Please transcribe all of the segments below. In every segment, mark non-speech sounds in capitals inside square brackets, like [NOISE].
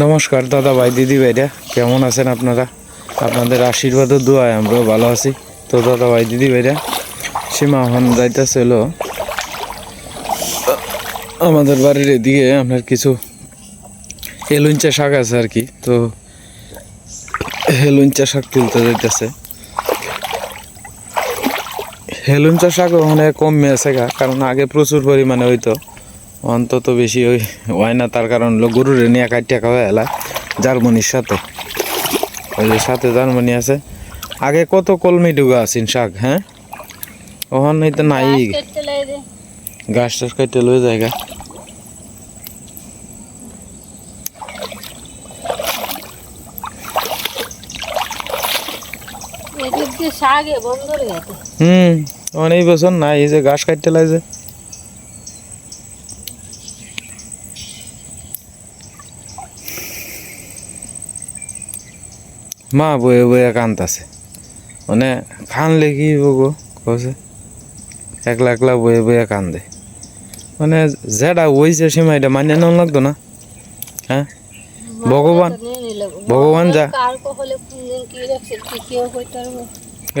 নমস্কার দাদা ভাই দিদি ভাইরা কেমন আছেন আপনারা? আপনাদের আশীর্বাদ ও দোয়ায় আমরাও ভালো আছি। তো দাদা ভাই দিদি ভাইরা সীমা হন যাইতেছিল আমাদের বাড়ির এদিকে আপনার কিছু হেলুঞ্চা শাক আছে আর কি। তো হেলুঞ্চা শাক তুলতে যাইতেছে। হেলুঞ্চা শাক ওখানে কমে আছে কারণ আগে প্রচুর পরিমাণে হইতো। অন্তত বেশি ওই হয় না তার কারণ হলো গরুর নিয়ে কাটিয়া খাওয়া এলা জার্মানির সাথে। ওই যে সাথে জার্মানি আছে। আগে কত কলমি ডুগা আছেন শাক হ্যাঁ? ওখানে তো নাই। গাছ টাছ কাটতে লয়ে জায়গা হুম অনেক বছর নাই এই যে গাছ কাটতে লাগছে মা বয়ে বয়ে কান্তাছে মানে খানলে কি বগো কছে। একলা একলা বয়ে বয়ে কান্দে। মানে যেটা হইছে সীমা এটা মানিয়ে নেওয়া লাগতো না হ্যাঁ ভগবান ভগবান যা।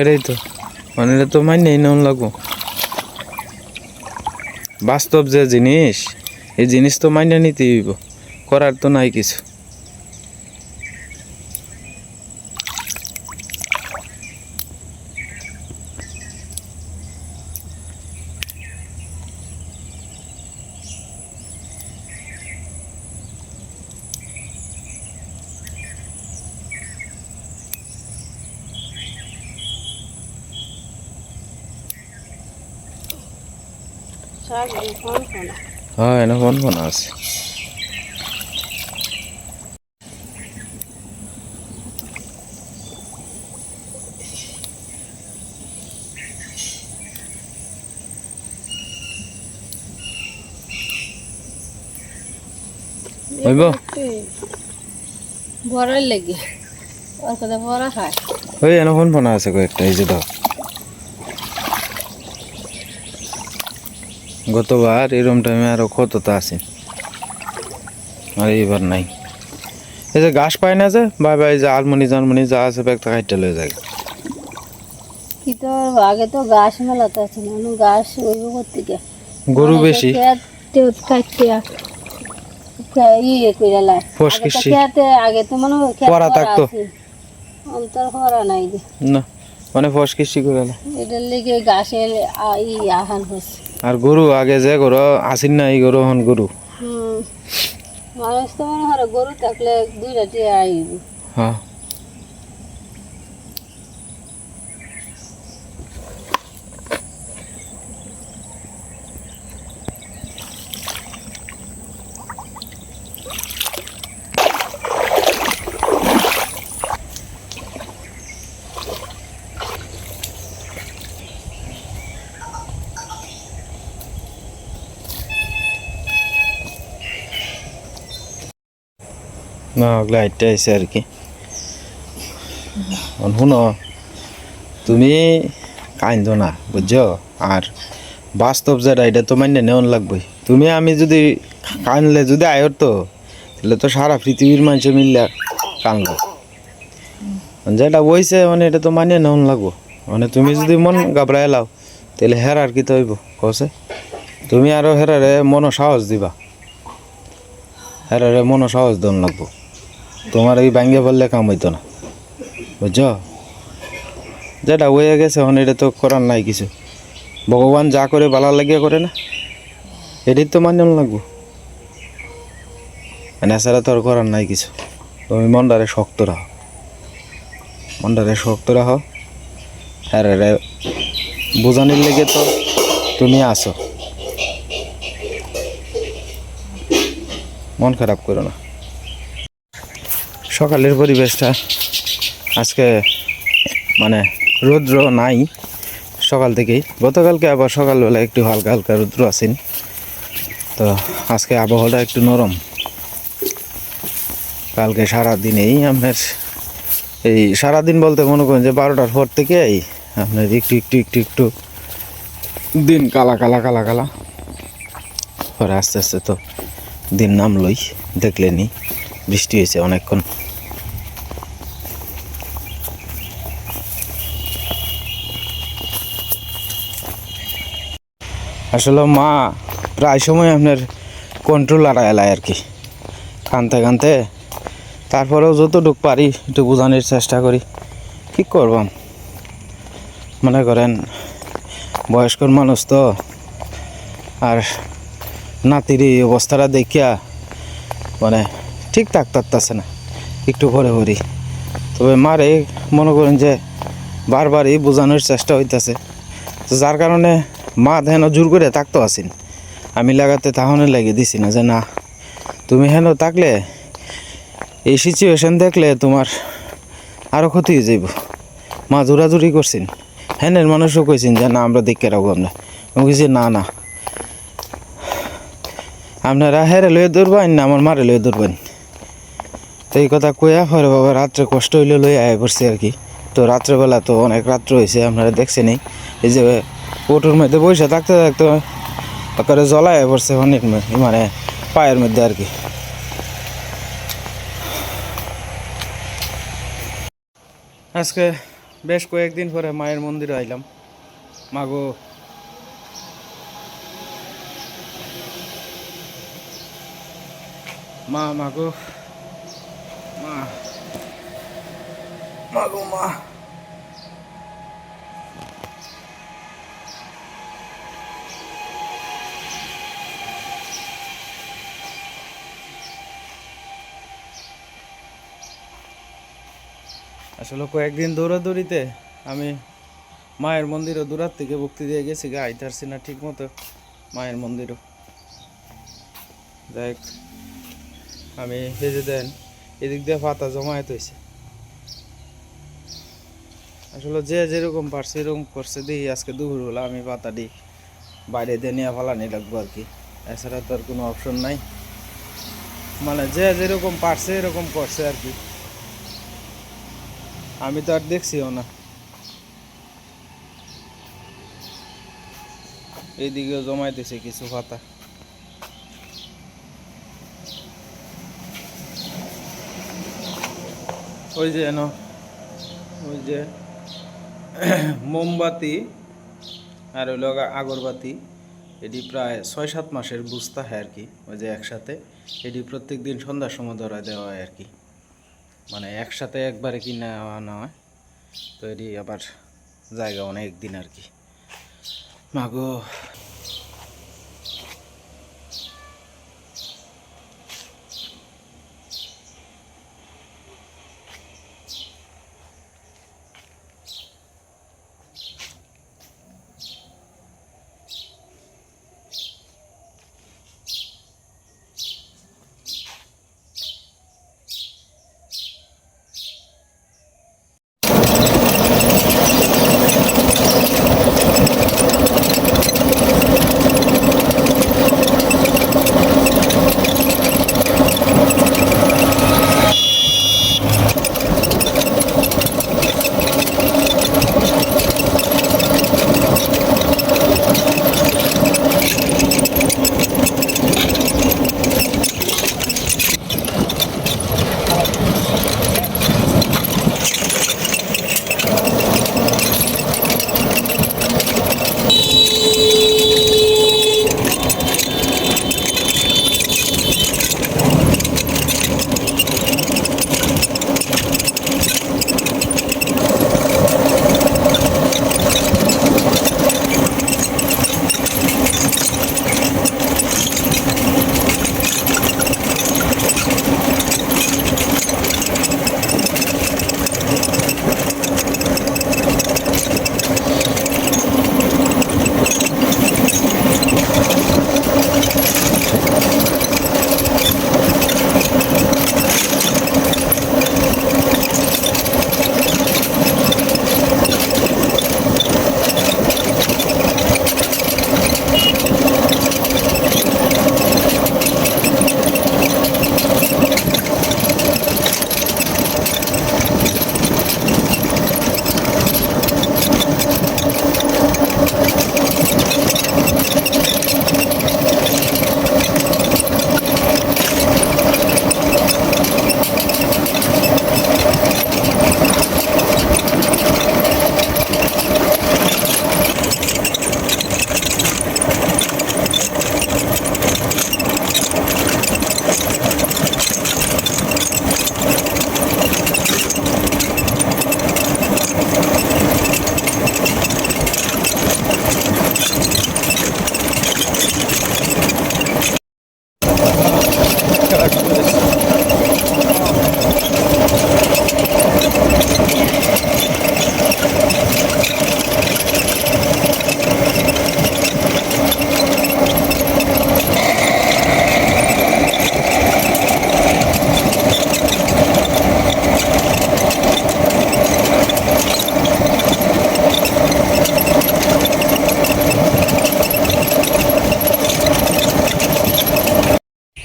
এটাই তো। মানে তো মানিয়ে নেওয়া লাগবো। বাস্তব যে জিনিস এই জিনিস তো মানিয়ে নিতে হইব। করার তো নাই কিছু শাক ফোন ফোন হ্যাঁ এনে ফোন ফোন আছে। হইব? বড়ার লেগে। কথা বড়া খায় ওই এনে ফোন ফোন আছে কয়েকটা এই যে দাও গতবার এরম টাইমে আরও কতটা আছে। আর এইবার নাই। এই যে ঘাস পায় না যে বাই বাই যে আলমনি জালমনি যা আছে একটা কাইটা লয়ে যায়। কি তো আগে তো গাছ মেলাতে আছে না গাছ ওইব করতে গে গরু বেশি। কাটতে ইয়ে করে লাই আগে তো মনে হয় খেত থাকতো। অন্তর করা নাই না। মানে ফসকিসি করে এটার লেগে গাছের আই ই আহান হচ্ছে। আর গরু আগে যে গরু আসিন না এই গরু হন গরু। মানুষ তো মনে হয় গরু থাকলে দুই রাতে আইব। হ্যাঁ। না আর কি। শুনো, তুমি কাইন্দ না, বুঝছ? আর বাস্তব যেটা এটা তো মান্য নেওয়ান লাগবে তুমি আমি যদি কানলে যদি আয়র তো তাহলে তো সারা পৃথিবীর মানুষ মিললে কানলো যেটা বইছে মানে এটা তো মানিয়ে নেওয়ান লাগবো। মানে তুমি যদি মন গাবড়ায় লাও, তাহলে হেরার কি তো হইব কসে তুমি আরও হেরারে মনো সাহস দিবা। হেরারে মনো সাহস দন লাগবো। তোমার এই ব্যাঙ্গে বললে কাম হইতো না। বুঝছ? যেটা হয়ে গেছে, এখন এটা তো করার নাই কিছু। ভগবান যা করে বালা লাগিয়ে করে না, এটাই তো মান্য লাগবো। এছাড়া তো আর করার নাই কিছু। তুমি মনটারে শক্ত রাখো। মনটারে শক্ত রাখো। হ্যাঁ রে বোঝানির লেগে তো তুমি আসো। মন খারাপ করো না। সকালের পরিবেশটা আজকে মানে রৌদ্র নাই সকাল থেকেই। গতকালকে আবার সকালবেলা একটু হালকা হালকা রৌদ্র আসেন তো আজকে আবহাওয়াটা একটু নরম। কালকে সারাদিনেই আপনার এই সারাদিন বলতে মনে করেন যে বারোটার পর থেকে এই আপনার একটু একটু একটু একটু দিন কালা কালা কালা কালা। পরে আস্তে আস্তে তো দিন নামলই দেখলেনি বৃষ্টি হয়েছে অনেকক্ষণ। আসলে মা, প্রায় সময় আপনার কন্ট্রোল এলায় আর কি। কানতে কানতে, তারপরেও যতটুক পারি একটু বোঝানোর চেষ্টা করি। কি করবাম মনে করেন, বয়স্কর মানুষ তো, আর নাতির এই অবস্থাটা দেখিয়া মানে ঠিক থাক না, একটু পরে ঘুরি। তবে মারে মনে করেন যে বারবারই বোঝানোর চেষ্টা হইতাছে। যার কারণে মা হেন জোর করে থাকতো আসিন। আমি লাগাতে তাহলে লাগিয়ে দিছি না যে না, তুমি হেন তাকলে এই সিচুয়েশন দেখলে তোমার আরও ক্ষতি হয়ে যাইব। মা জোরাজুরি করছেন। হ্যানের মানুষও কইছেন যে না, আমরা দেখে রাখব আমরা। আমি কইছি না না। আপনারা হেরে লয়ে দৌড়বেন না, আমার মারে লয়ে দৌড়বেন তো এই কথা কইয়া পরে বাবা রাত্রে কষ্ট হইলে লই আয় পড়ছে আর কি। তো রাত্রেবেলা তো অনেক রাত্র হয়েছে আপনারা দেখছেনই। এই যে ওটোর মধ্যে বসে থাকতে থাকতে করে জ্বলায় পড়ছে অনেক মানে পায়ের মধ্যে আর কি। আজকে বেশ কয়েকদিন পরে মায়ের মন্দিরে আইলাম। মাগো। মা মাগো। মা। মাগো, মা। আসলে কয়েকদিন দৌড়াদৌড়িতে আমি মায়ের মন্দিরও দূরার থেকে ভক্তি দিয়ে গেছি, গা আইতারছি না ঠিক মতো মায়ের মন্দিরও। যাই আমি ভেজে দেন, এদিক দিয়ে পাতা জমায়েত হয়েছে। আসলে যে যেরকম পারছে, এরকম করছে, দেখি আজকে দুপুরবেলা আমি পাতাটি বাইরে দিয়ে নিয়ে ফালানি লাগবো আর কি। এছাড়া তো আর কোনো অপশন নাই। মানে যে যেরকম পারছে, এরকম করছে আর কি। আমি তো আর দেখছিও না। এইদিকেও জমাইতেছে কিছু পাতা। ওই যে এনো, ওই যে মোমবাতি আর হইল গা আগরবাতি, এটি প্রায় ছয় সাত মাসের বুঝতে হয় আর কি, ওই যে একসাথে। এটি প্রত্যেক দিন সন্ধ্যার সময় ধরা দেওয়া হয় আর কি। মানে একসাথে একবারে কিনে আনা হয়। তো এটি আবার জায়গা অনেক দিন আর কি। মাগো।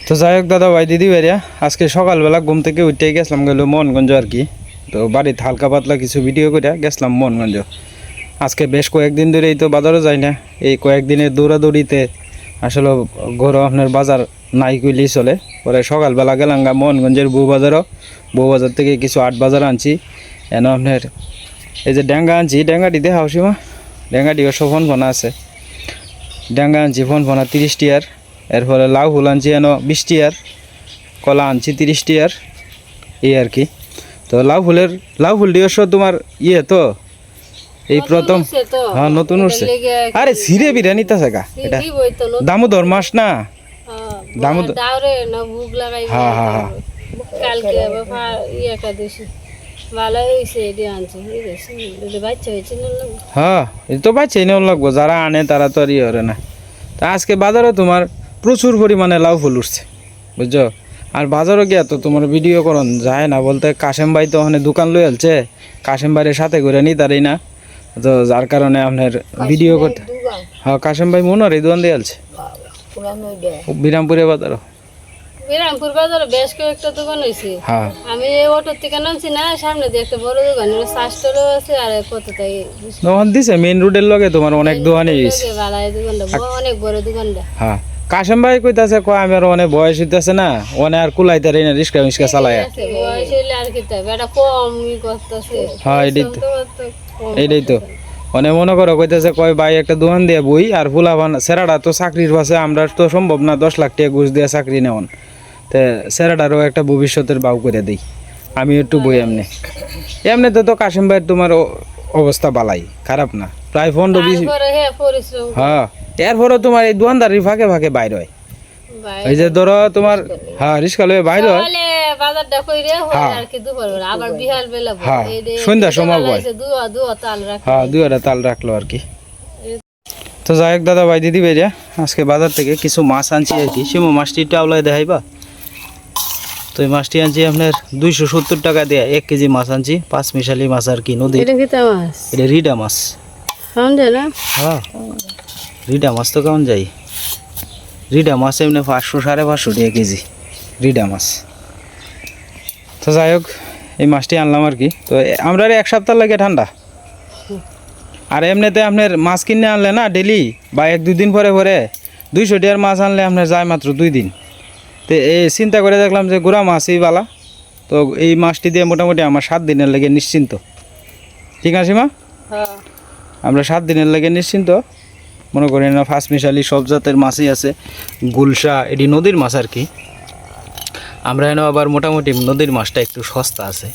তো যাই হোক, দাদা ভাই, দিদি ভাইয়া আজকে সকালবেলা ঘুম থেকে উঠে গেছিলাম গেল মোহনগঞ্জ আর কি। তো বাড়িতে হালকা পাতলা কিছু ভিডিও করে গেছিলাম মোহনগঞ্জ। আজকে বেশ কয়েকদিন ধরেই তো বাজারও যাই না। এই কয়েকদিনের দৌড়াদৌড়িতে আসলে ঘর আপনার বাজার নাই কইলেই চলে। পরে সকালবেলা গেলাম গা মোহনগঞ্জের বউ বাজারও। বউ বাজার থেকে কিছু আট বাজার আনছি। এন আপনার এই যে ড্যাঙ্গা আনছি ড্যাঙ্গাটি দেখা সীমা। ড্যাঙ্গাটি সব ফোন ফোনা আছে। ড্যাঙ্গা আনছি, ফোন ফোনা তিরিশ টিয়ার এরপরে লাউ ফুল আনছি এন বিশ টিয়ার কলা আনছি তিরিশ টিয়ার এই আর কি। তো লাউ ফুলের লাউ ফুল দিবস তোমার ইয়ে তো? এই প্রথম হ্যাঁ নতুন উঠছে। আরে সিরে বিরিয়ানি তো গা। এটা দামোদর মাস না? দামোদর- ভুগ লাগাই হ্যাঁ, হ্যাঁ, হ্যাঁ। হ্যাঁ তো পাচ্ছি নেওয়া লাগবো। যারা আনে তারা তো আর ইয়ে করে না। তা আজকে বাজারে তোমার প্রচুর পরিমাণে লাউ ফুল উঠছে বুঝছ? আর বাজারও গিয়া তো তোমার ভিডিও করন যায় না বলতে কাশেম ভাই তো ওখানে দোকান লই আলছে কাশেম ভাইয়ের সাথে করে নি তারই না। তো যার কারণে আপনার ভিডিও করতে হ্যাঁ কাশেম ভাই মনে হয় দোকান দিয়ে আলছে। বিরামপুরে বাজারও। বিরামপুর বাজারে বেশ কয়েকটা দোকান হয়েছে হ্যাঁ। আমি এই থেকে নামছি না সামনে দিয়ে একটা বড় দোকান শাস্ত্রও আছে আর কত তাই দোকান দিছে মেইন রোডের লগে তোমার অনেক বড় দোকানটা। হ্যাঁ। কাশেম ভাই কইতাছে কয় আমার অনেক বয়স হইতাছে না অনেক আর কুলাইতে রে না রিক্সা মিক্সা চালায়। বয়স হইলে আর কি তাই এটা কম করতেছে। হ্যাঁ এটাই তো। তো তো। অনেক মনে করো কইতেছে কয় ভাই একটা দোকান দিয়ে বই আর ফুলাবান সেরাটা তো চাকরির পাশে আমরা তো সম্ভব না দশ লাখ টাকা ঘুষ দিয়ে চাকরি নেওয়ান তে সেরাটারও একটা ভবিষ্যতের বাউ করে দিই। আমি একটু বই এমনি। এমনিতে তো কাশিম ভাইয়ের তোমার অবস্থা বালাই খারাপ না। প্রায় পনেরো বিশ হ্যাঁ। এরপরও তোমার এই দোকানদারির ফাঁকে ফাঁকে বাইর হয়। এই যে ধরো তোমার হ্যাঁ রিক্সা লয়ে বাইর হয়। হয় আর কি দুপুর বেলা আবার বিহাল বেলা বই। হ্যাঁ, রাখ হ্যাঁ দুই তাল রাখল আর কি। তো যাই হোক দাদা ভাই দিদি আজকে বাজার থেকে কিছু মাছ আনছি আর কি। শিমু মাছটি টাওলায় দেখাইবা? তো এই মাছটি আনছি আপনার দুইশো সত্তর টাকা দিয়ে এক কেজি মাছ আনছি পাঁচ মিশালি মাছ আর কি নদীর। এটা রিডা মাছ। হ্যাঁ। রিডা মাছ তো কেমন যাই? রিডা মাছ এমনি পাঁচশো সাড়ে পাঁচশো টাকা কেজি। রিডা মাছ তো যাই হোক এই মাছটি আনলাম আর কি। তো আমরা আর এক সপ্তাহ লাগে ঠান্ডা। আর এমনিতে আপনার মাছ কিনে আনলে না ডেলি বা এক দুই দিন পরে পরে দুইশো টাকার মাছ আনলে আপনার যায় মাত্র দুই দিন। তো এই চিন্তা করে দেখলাম যে গুড়া মাছই বালা। তো এই মাছটি দিয়ে মোটামুটি আমার সাত দিনের লেগে নিশ্চিন্ত। ঠিক আছে মা? হ্যাঁ। আমরা সাত দিনের লেগে নিশ্চিন্ত। মনে করি না ফার্স্ট মিশালি সব জাতের মাছই আছে। গুলশা এটি নদীর মাছ আর কি। আমরা এনে আবার মোটামুটি নদীর মাছটা একটু সস্তা আছে।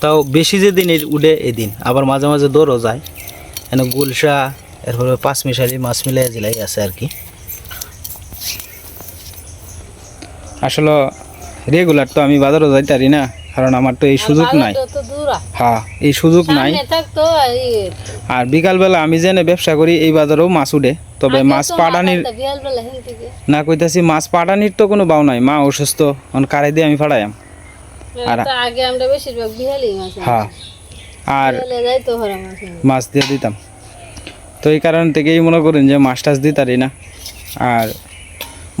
তাও বেশি যেদিন এর উঠে এদিন আবার মাঝে মাঝে দৌড়ও যায়। এনে গুলশা এরপরে পাঁচ মিশালি মাছ মিলাই জেলাই আছে আর কি। আসলে রেগুলার তো আমি বাজারও যাইতে পারি না কারণ আমার তো এই সুযোগ নাই। হ্যাঁ এই সুযোগ নাই। আর বিকালবেলা আমি জেনে ব্যবসা করি এই বাজারেও মাছ উঠে। তবে মাছ পাটানির না কইতাছি মাছ পাটানির তো কোনো বাউ নাই। মা অসুস্থ অন কারাই দিয়ে আমি ফাড়াইম আর- আগে আমরা বেশিরভাগ বিহালি মাছ হ্যাঁ আর মাছ দিয়ে দিতাম। তো এই কারণ থেকেই মনে করেন যে মাছ টাছ দিতারি না। আর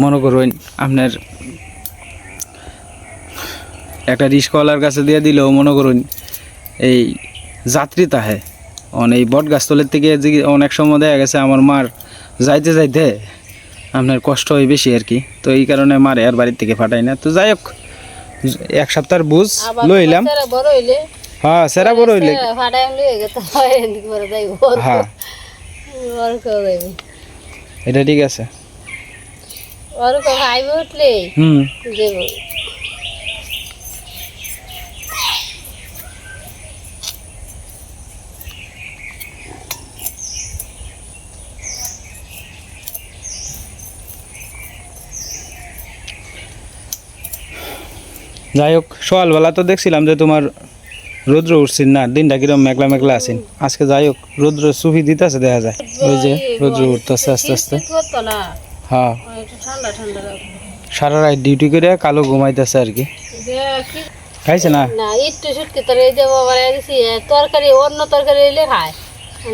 মনে করুন আপনার একটা রিস্কওয়ালার কাছে দিয়ে দিলেও মনে করুন এই যাত্রী তাহে অন এই বট গাছতলের থেকে যে অনেক সময় দেখা গেছে আমার মার যাইতে যাইতে আপনার কষ্ট হয় বেশি আর কি। তো এই কারণে মার আর বাড়ির থেকে ফাটাই না। তো যাই হোক এক সপ্তাহের বুঝ লইলাম। হ্যাঁ সেরা বড় হইলে। হয় এটা ঠিক আছে। হুম। যাই হোক সকালবেলা তো দেখছিলাম যে তোমার রৌদ্র উঠছিল না দিনটা কিরম মেঘলা মেঘলা আছেন। আজকে যাই হোক রৌদ্র সুফি দিতেছে দেখা যায়। ওই যে রৌদ্র উঠতেছে আস্তে আস্তে। হ্যাঁ। সারা রাত ডিউটি করে কালো ঘুমাইতেছে আর কি। খাইছে না? একটু সুটকি তরকারি দেবো দিছি। তরকারি অন্য তরকারি এলে খায়।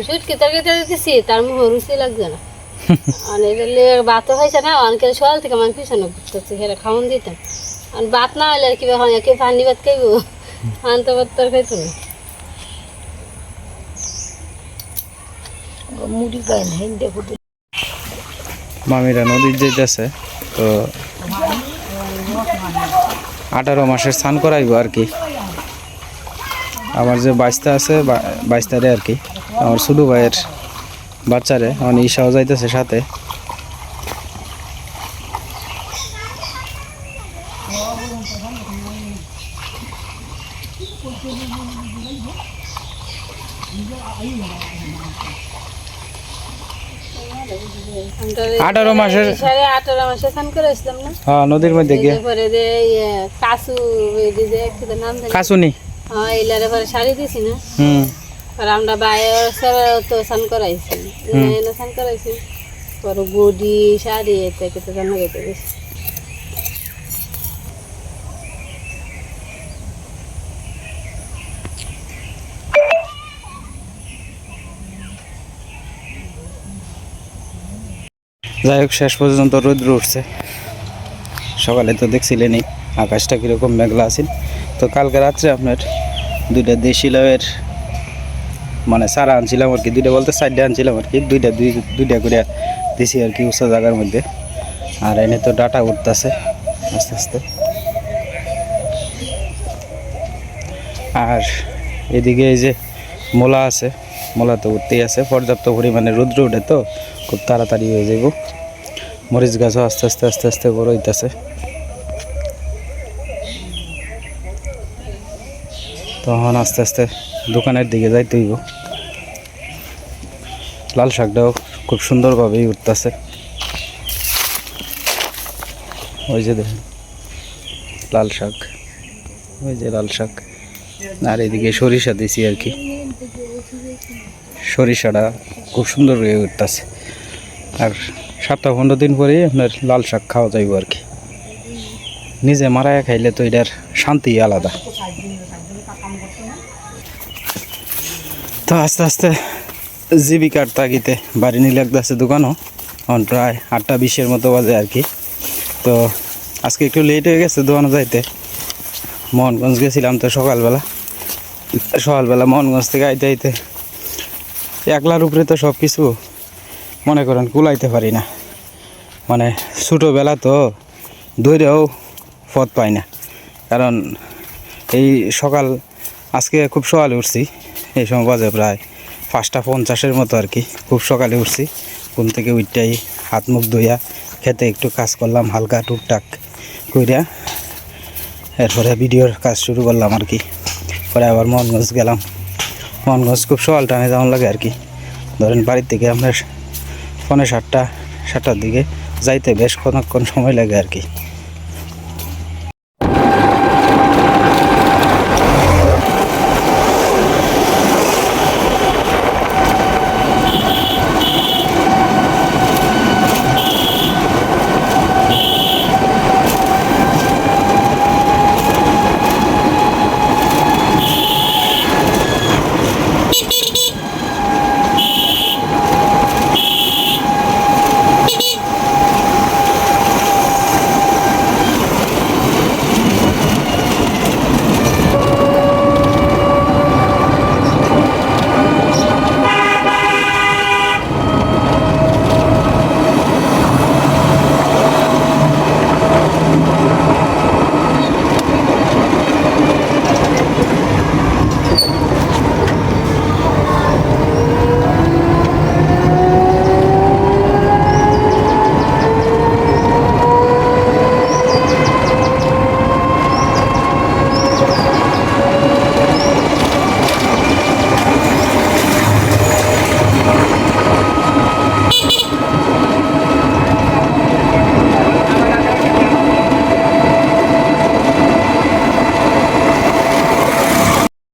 সুটকি তরকারি দিছি তার মুখ রুচি লাগছে না। [LAUGHS] লিয়ে ভাতও হয়েছে না অনেকে সকাল থেকে আমার পিছনে ঘুরতেছে সেটা খাওয়ান দিতাম। আর ভাত না হলে আর কি হয়? কেউ পানি ভাত খাইব? আনতে ভাত তোর খাইতো না। মামিরা নদীর যেতেছে তো আঠারো মাসের স্নান করাইবো আর কি। আমার যে বাইশটা আছে বাইশটারে আর কি। আমার ছোটো ভাইয়ের বাচ্চারে আমার ঈশাও যাইতেছে সাথে। আঠারো মাসের- সাড়ে আঠারো মাসে স্নান করে আসলাম না? হ্যাঁ নদীর মধ্যে গিয়ে। পরে যে ইয়ে কাসু এই যে কি নাম জানি। কাসুনি। হ্যাঁ এলারে পরে শাড়ি দিছি না। হুম। আর আমরা বাইরে তো স্নান করাইছি স্নান করাইছি পরে গুডি শাড়ি এতে কত জানা গেছি। যাই হোক, শেষ পর্যন্ত রৌদ্র উঠছে। সকালে তো দেখছিলেনই আকাশটা কীরকম মেঘলা আছে তো কালকে রাত্রে আপনার দুইটা দেশি লাউয়ের মানে সারা আনছিলাম আর কি, দুইটা বলতে সাইডে আনছিলাম আর কি, দুইটা দুই, দুইটা করে দিছি আর কি উঁচা জায়গার মধ্যে। আর এনে তো ডাটা উঠতেছে আস্তে আস্তে। আর এদিকে এই যে মোলা আছে মোলা তো উঠতেই আছে, পর্যাপ্ত পরিমাণে রৌদ্র উঠে তো, খুব তাড়াতাড়ি হয়ে যাব মরিচ গাছও আস্তে আস্তে আস্তে আস্তে বড় হইতেছে। তখন আস্তে আস্তে দোকানের দিকে যাইতে হইব। লাল শাকটাও খুব সুন্দরভাবেই উঠতেছে। ওই যে দেখুন, লাল শাক, ওই যে লাল শাক। আর এদিকে সরিষা দিছি আর কি। সরিষাটা খুব সুন্দর হয়ে উঠতেছে। আর সাতটা পনেরো দিন পরে আপনার লাল শাক খাওয়া যাইব আর কি। নিজে মারায় খাইলে তো এটার শান্তি আলাদা। তো আস্তে আস্তে জীবিকার তাগিতে বাড়ি নিয়ে লাগতেছে দোকানও। এখন প্রায় আটটা বিশের মতো বাজে আর কি। তো আজকে একটু লেট হয়ে গেছে দোকানে যাইতে। মোহনগঞ্জ গেছিলাম তো সকালবেলা। সকালবেলা মোহনগঞ্জ থেকে আইতে আইতে একলার উপরে তো সব কিছু মনে করেন কুলাইতে পারি না। মানে ছোটোবেলা তো দৌড়েও পথ পাই না। কারণ এই সকাল আজকে খুব সকালে উঠছি, এই সময় বাজে প্রায় পাঁচটা পঞ্চাশের মতো আর কি। খুব সকালে উঠছি, ঘুম থেকে উঠটাই হাত মুখ ধুইয়া খেতে একটু কাজ করলাম, হালকা টুকটাক কইরা এরপরে ভিডিওর কাজ শুরু করলাম আর কি। পরে আবার মোহনগঞ্জ গেলাম। মোহনগঞ্জ খুব সকাল টাইমে যেমন লাগে আর কি। ধরেন বাড়ির থেকে আমরা পনেরো সাতটা, সাতটার দিকে যাইতে বেশ কতক্ষণ সময় লাগে আর কি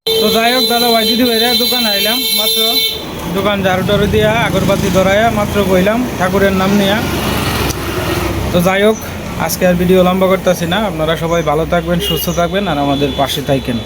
তো যাই হোক দাদা ভাই দিদি ভাইরা দোকান আইলাম মাত্র দোকান ঝাড়ু টাড়ু দিয়া আগরবাতি ধরাইয়া মাত্র বইলাম, ঠাকুরের নাম নিয়া। তো যাই হোক, আজকে আর ভিডিও লম্বা করতেছি না। আপনারা সবাই ভালো থাকবেন, সুস্থ থাকবেন, আর আমাদের পাশে থাকেন